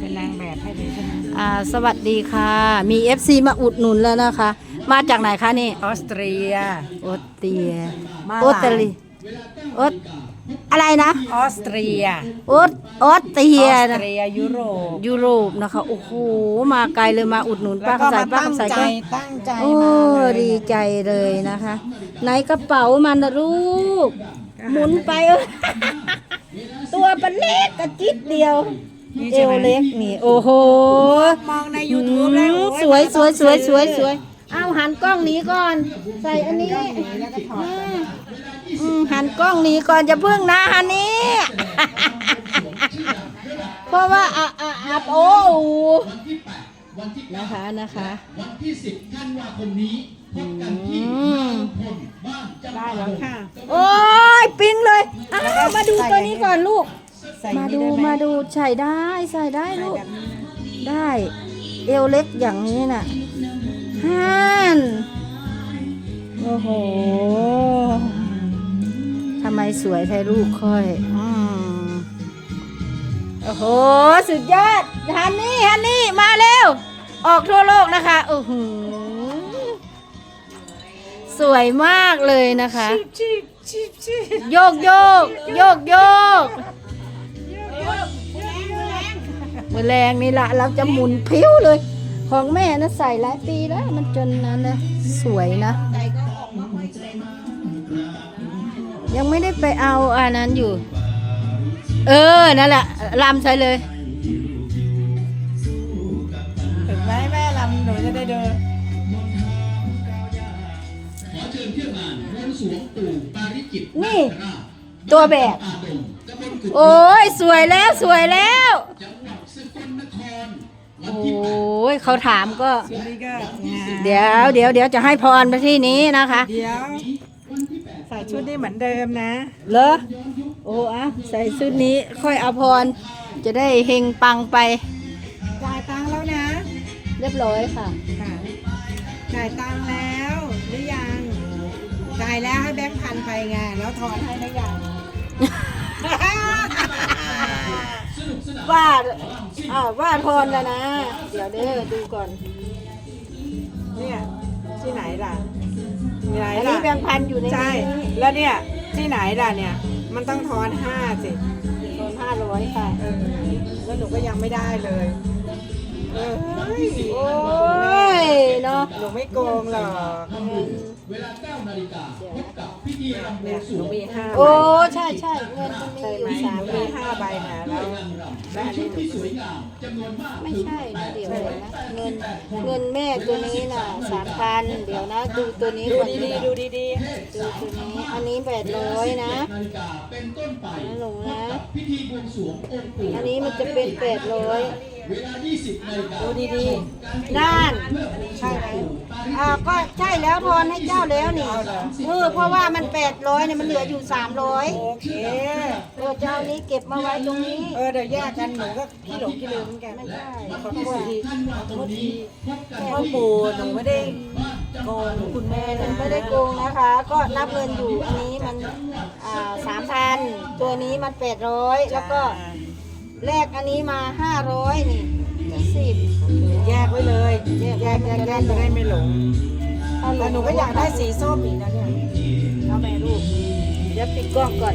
เป็นนางแบบให้เลยใช่ไหมอ่าสวัสดีค่ะ มี FC มาอุดหนุนแล้วนะคะ มาจากไหนคะนี่ ออสเตรียออสเตรียมาหลายออสเตรียออสอะไรนะออสเตรียออสออสเตรียออสนะเตรียยุโรปยุโรปนะคะ โอ้โห มาไกลเลยมาอุดหนุนป้าแล้วก็คำใสมาป้าตั้งคำใสใจก็ตั้งใจโอ้มาเลยดีใจเลยนะคะในกระเป๋ามันนะลูก หมุนไปเออ ตัวเป็นเล็กกระจิตเดียว นี่เอใช่วไหมเล็กนี่ โอ้โหมองใน YouTube แล้วอืมโอ้สวยสวยสวยสวยสซื้อวยเอาหันกล้องหนี้ก่อน ใส่อันนี้แล้วก็ถอดอืมอืมหันกล้องหนี้ก่อนจะพึ่งนะฮันนี่เพราะว่าอะอะอะโอ้นะคะนะคะวันที่ 10ธันวาคมนี้พบกันที่อืมคนบ้านจำได้แล้วค่ะ โอ้ย ปิ้งเลยอ้าวมาดูตัวนี้ก่อนลูก ใส่มานี่ดูได้ไหมาดูใส่ได้ใส่ได้ใส่ลูกแบบนี้ได้ เอวเล็กอย่างนี้น่ะฮันโอ้โหทำไมสวยไทยลูกค่อยอืมโอ้โห สุดยอดฮันนี่ฮันนี่มาเร็ว ออกทั่วโลกนะคะโอ้โหสวยมากเลยนะคะ ชีบชีบชีบโยกโยกโยกโยก มือแรงนี่ละเราจะหมุนพิ้วเลย ของแม่นะใส่หลายปีแล้ว มันจนนั้นนะสวยนะ ยังไม่ได้ไปเอาอันนั้นอยู่ เออ นั่นแหละลำใส่เลยถึงไหมแม่ลำหนูจะได้เดินขอเชิญเที่ยวงาน บวงสรวงปู่ปาริจิตนี่นาคราชตัวแบบอาดงตำบลกุดโอ้ยสวยแล้วสวยแล้วจังหวัดสกลนครวันโอที่้ยเขาถามก็ชุดนี้ก็งามเดี๋ยวเดี๋ยวเดี๋ยวจะให้พรไปที่นี้นะคะ เดี๋ยวใส่ชุดนี้เหมือนเดิมนะ เหรอ โอ้อะใส่ชุดนี้ค่อยเอาพร จะได้เฮงปังไปจ่ายตังค์แล้วนะ เรียบร้อยค่ะค่ะจ่ายตังค์แล้วหรือยังจ่ายแล้วให้แบงค์พันไปไงแล้วทอนให้หรือยัง ว่าอ้าวว่าพรแล้วนะ เดี๋ยวเด้อดูก่อน เนี่ยที่ไหนล่ะที่ไหนอันล่ะนี้แบงค์พันอยู่ในใช่ นี้แล้วเนี่ย ที่ไหนล่ะเนี่ย มันต้องทอนห้าสิโดนห้าร้อยค่ะ เออแล้วหนูก็ยังไม่ได้เลย เออเฮ้ยโอ้ยเนาะหนูไม่โกงหรอกเวลา9 นาฬิกาพบกับพิธีรำบวเนี่ยงสหรนูวงมีห้าโอ้ใบใช่ใช่เงินมันมีใช่อไหมยู่สามหนูใบมีห้าใบนะแล้วในชุดที่สวยงามจำนวนมากไม่ใช่นะเดี๋ยวนะเงินเงินแม่ตัวนี้น่ะสามพันเดี๋ยวนะดูตัวนี้ดูก่อนดีๆดูดีดูตัวนี้อันนี้แปดร้อยนะนาฬิกาเป็นต้นไปนะหนูนะพิธีบวงสรวงองค์ปู่อันนี้มันจะเป็นแปดร้อย เวลา 20นาฬิกาๆดูดีน่านๆใช่ไหมอ่าก็ใช่แล้วพรให้เจ้าแล้วนี่เอาเหรอเออเพราะว่ามันแปดร้อยเนี่ยมันเหลืออยู่สามร้อยโอเคเออเจ้านี้เก็บมาไว้ตรงนี้ เออเดี๋ยวแยกกันหนูก็พี่หลงพี่ลืมเหมือนกันไม่ใช่ขอโทษทีธันวาคมนี้พบกันพ่อปู่หนูไม่ได้โกงคุณแม่มันะนไม่ได้โกงนะคะ ก็นับเงินอยู่อันนี้มันอ่าสามพันตัวนี้มันแปดร้อยแล้วก็ แลกอันนี้มาห้าร้อยนี่ยี่สิบแยกไว้เลยแยกแยกแยกแยกจะได้ไม่หลงแต่หนูก็อยากได้สีส้มอีกนะเนี่ยเอาแม่ลูกเดี๋ยวปิดกล้องก่อน